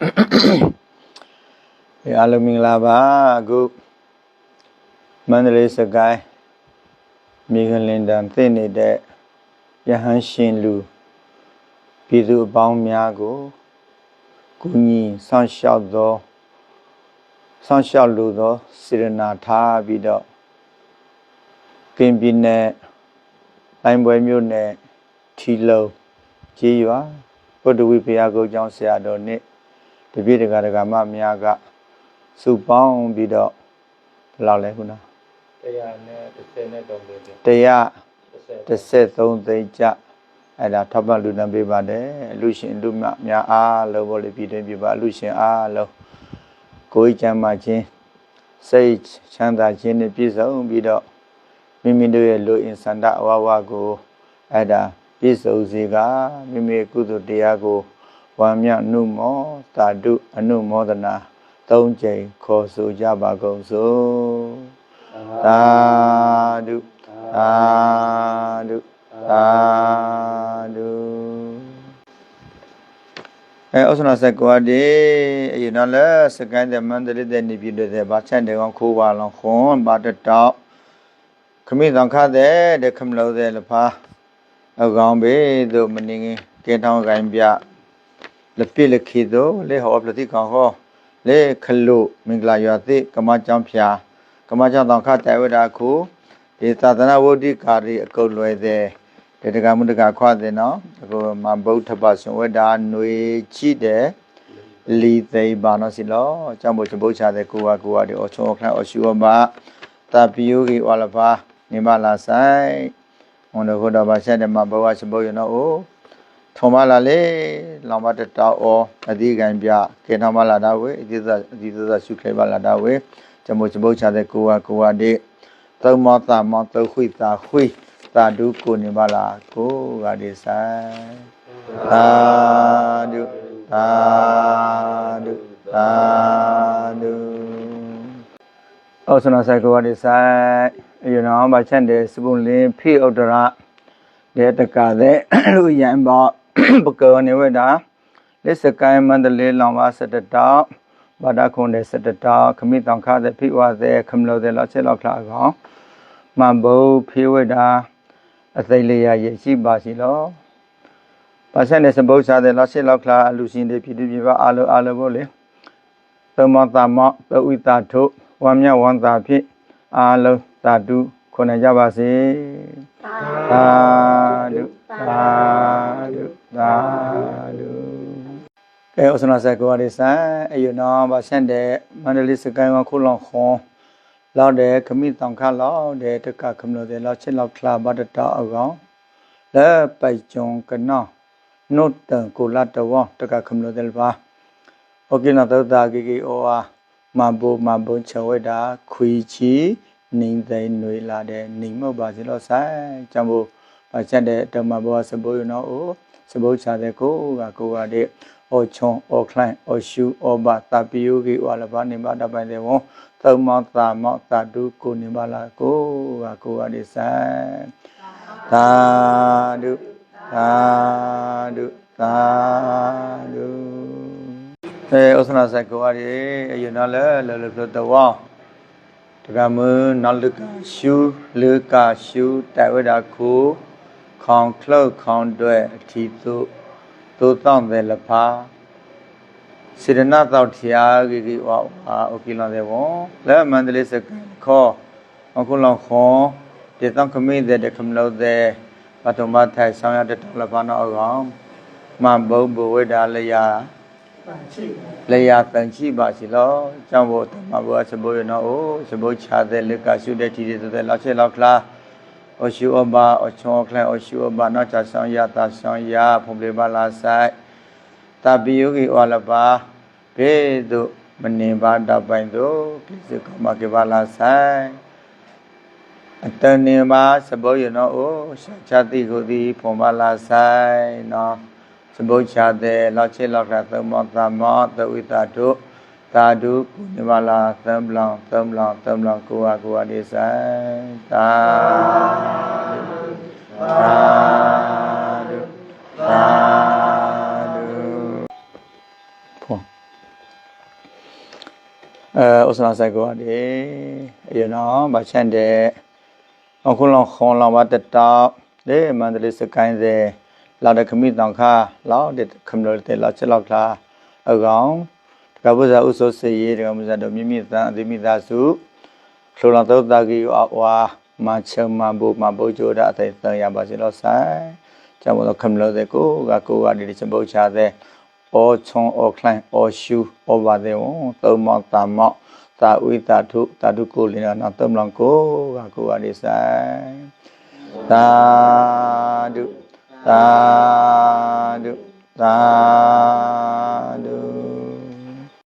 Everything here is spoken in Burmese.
ဒီအားလုံးမင်္ဂလာပါအခုမန္တလေးစကိုင်းမြေခလင်တန်သိနေတဲ့ယဟန်ရှင်လူပြည်သူအပေါင်းများကိုကုညီဆောင်းလျှောက်သောဆောင်းလျှောက်လိုသောစေရနာထားပြီးတော့ကင်ပြည်နယ်လိုင်းပွဲမြို့နယ်ထီလုံးကြီးရွာပုဒ္ဒဝိဘုရားကုတ်ကျောင်းဆရာတော်နှင့် တပည့်တက္ကရာမများကစုပေါင်းပြီးတော့ဘယ်လောက်လဲခုနတရားနဲ့30နဲ့3လေးပြတရား30 13သိန်းကြအဲ့ဒါထောက်ပံ့လူနံပေးပါတယ်လူရှင်လူမများအားလုံးဘောလေပြည်တွင်းပြပါလူရှင်အားလုံးကိုယ်ချမ်းသာခြင်းစိတ်ချမ်းသာခြင်းနဲ့ပြည့်စုံပြီးတော့မိမိတို့ရဲ့လူအင်စန္ဒအဝဝကိုအဲ့ဒါပြည့်စုံစေကမိမိကုသိုလ်တရားကို ဝမ်းမြောက်နှုမောသာဓုအနုမောဒနာသုံးကြိမ်ခေါ်ဆိုကြပါကုန်စို့သာဓုသာဓုသာဓုအဲဩစနာစကွာဒီအရင်တော့လဲစကိုင်းတဲ့မန္တလေးတဲ့နေပြည်တော်တဲ့ဘာချန်တဲ့ကောင်ခိုးပါလောခွန်ဘာတတောက်ခမိသံခတဲ့တဲ့ခမလို့တဲ့လဖာအကောင်ဘေးတို့မနေငင်ကဲထောင်းကိုင်းပြ လပိလခိတို့လေဟောပလတိကောင်ဟောလေခလုမင်္ဂလာရွာသိကမချောင်းဖျာကမချောင်းတောင်ခတဲ့ဝဒခုဒီသာသနာဝဋ္ဌိကာရီအကုတ်လွယ်တဲ့ဒီတကမှုတကခွတဲ့နော်အခုမဗုဒ္ဓဘာရှင်ဝဒာຫນွေကြည့်တဲ့လီသိဘာနော်စီလောအကြောင်းဘုချဘုချတဲ့ကိုဝကိုဝဒီအချုံခန့်အရှုဝမတပိယုဂီဝါလဘာနိမလာဆိုင်ဝန်တော်ဘုဒ္ဓဘာရှင်တဲ့မဘဝရှင်ဘုရနော်အို ထုံမလာလေလောင်မတတောအောအဓိကံပြကေထမလာတာဝေအဓိသအဓိသရှုခေပါလာတာဝေဇမုချဘုချတဲ့ကိုဝကိုဝဒီသုံးမောတာမောတုခွိတာခွိသာဓုကိုနေပါလားကိုကဒီဆိုင်သာဓုသာဓုသာဓုဩစနာဆိုင်ကိုကဒီဆိုင်အယနောဘာချန်တဲ့စပုန်လင်းဖိဥဒရတဲ့တကတဲ့လူရန်ဘော ပကောနေဝတာလက်စကိုင်းမန္တလေးလောင်ပါစတတောက်ဘာဒခွန်တဲ့စတတောက်ခမိတောင်ခတဲ့ဖိဝတဲ့ခမလို့တဲ့လောက်ချက်လောက်ခလာကောင်မဘုဖေဝဒာအသိလေးရရဲ့ရှိပါစီလောပါဆက်နဲ့စပုတ်စားတဲ့လောက်ရှိလောက်ခလာအလူရှင်တွေဖြစ်ဖြစ်ပါအာလောအာလောဘောလေသမတာမပဝိတာထုဝမ်းမြဝန္တာဖြစ်အာလောတာတုခုနကြပါစေ ကဲဥစနာစကောရဆိုင်အယနောပါဆက်တဲ့မန္တလေးစကိုင်းဝခုလောင်ခွန် လောက်တယ်ခမိတောင်ခလောက်တယ်တကခမလို့တယ်လောက်ချစ်လောက်ခလာဘတ်တာအကောင်လဲပိုက်ကြုံကနောနုတ်တန်ကိုလာတော်တကခမလို့တယ်ပါโอเคနော်သောတာဂီဂီဩဝါမဘောမဘုံချဝဲတာခွီချီနေသိနွေလာတဲ့နေမော့ပါစီလို့ဆိုင်ကြောင့်မို့ပါချက်တဲ့ဓမ္မဘောစဘိုးရနော်အိုစဘိုးချတဲ့ကိုကကိုကတဲ့ အောချွန်အောခလိုင်းအောရှူအောဘတာပီယိုဂီဝါလဘာနေပါတပိုင်တဲ့ဝန်သုံးမောတာမောတာဒုကိုနေပါလာကိုကကိုကတဲ့ဆိုင်သာဓုသာဓုသာဓုအဲဩစနာစကောရီအယနာလဲလဲလဲဖလတဝါတကမနော်လကရှူလေကရှူတိုင်ဝဒခုခေါင်ခလုတ်ခေါင်တွဲအထီသို့ သူတောင့်တယ်လဖာစေရနာတောက်ထရာဂီဂီဝါအိုကီလန်တဲ့ဘောလဲမန္တလေးစကခေါ်အခုလောင်ခေါ်တေတောင့်ခမိတဲ့တခမလို့တဲ့ပထမထိုင်ဆောင်ရတဲ့လဖာနော်အကောင်မဘုံဘဝိဒါလျာလျာတန်ချိပါစီလောကြောင့်ဘောတမဘောစဘောရနော်အိုစဘောချတဲ့လက်ကရှုတဲ့တီတဲ့တဲ့လောက်ချက်လောက်လား အရှုအဘာအချောခလအရှုအဘာနောက်ချဆောင်ရတာဆောင်ရဖုန်လေပါလာဆိုင်တပိယောဂီဩလပါဘေတုမနေပါတပိုင်တို့ကိစ္စကမကေပါလာဆိုင်အတနေမှာစဘောရနောအိုရှာချတိကိုဒီဖုန်ပါလာဆိုင်နော်စဘုချတဲ့လောက်ချေလောက်တာသမ္မာသမ္မာသဝိတာတို့သာဓုကုဏမလာသံပလောင်သံပလောင်သံပလောင်ကိုဝကိုဝဒီဆိုင်သာ အဲဥစနာဆိုင်ကိုရတယ်အရင်တော့ဗချန်တဲ့အခုလောခွန်လောဘာတတောက်လေမန္တလေးစကိုင်းစေလာတဲ့ခမိတောင်ခါလောက်တဲ့ခမလို့တဲ့လောက်ချက်လောက်လာအကောင်တကဘုဇာဥဆိုစေရေးတကဘုဇာတို့မြင့်မြင့်သံအတိမိသားစုလှလောသောတာကြီးအဝါမချမဘုမဘုဂျိုဒအသိသံရပါစေလို့ဆိုင်ကျောင်းမလို့ခမလို့တဲ့ကိုကကိုကနေချင်ပုတ်ချတဲ့ အောချုံအောခလိုင်းအောရှူအောပါတဲ့ဝန်သုံးမောက်တာမောက်သာဝိတာထုတာတုကိုလင်းတော့သုံးလောင်ကိုကကိုကနေဆိုင်သာဓုသာဓုသာဓု